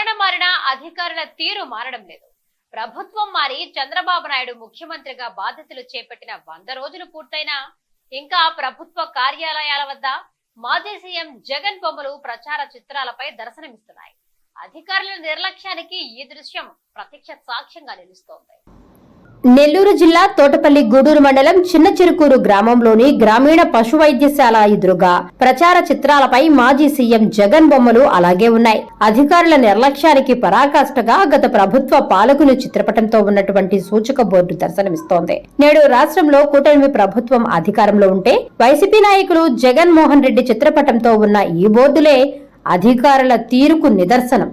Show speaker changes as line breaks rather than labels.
పాలన మారినా అధికారుల తీరు మారడం లేదు. ప్రభుత్వం మారి చంద్రబాబు నాయుడు ముఖ్యమంత్రిగా బాధ్యతలు చేపట్టిన వంద రోజులు పూర్తయినా ఇంకా ప్రభుత్వ కార్యాలయాల వద్ద మాజీ సీఎం జగన్ బొమ్మలు ప్రచార చిత్రాలపై దర్శనమిస్తున్నాయి. అధికారుల నిర్లక్ష్యానికి ఈ దృశ్యం ప్రత్యక్ష సాక్ష్యంగా నిలుస్తోంది.
నెల్లూరు జిల్లా తోటపల్లి గూడూరు మండలం చిన్న చిరుకూరు గ్రామంలోని గ్రామీణ పశు వైద్యశాల ఎదురుగా ప్రచార చిత్రాలపై మాజీ సీఎం జగన్ బొమ్మలు అలాగే ఉన్నాయి. అధికారుల నిర్లక్ష్యానికి పరాకాష్ఠగా గత ప్రభుత్వ పాలకులు చిత్రపటంతో ఉన్నటువంటి సూచక బోర్డు దర్శనమిస్తోంది. నేడు రాష్ట్రంలో కూటమి ప్రభుత్వం అధికారంలో ఉంటే వైసీపీ నాయకులు జగన్ మోహన్ రెడ్డి చిత్రపటంతో ఉన్న ఈ బోర్డులే అధికారుల తీరుకు నిదర్శనం.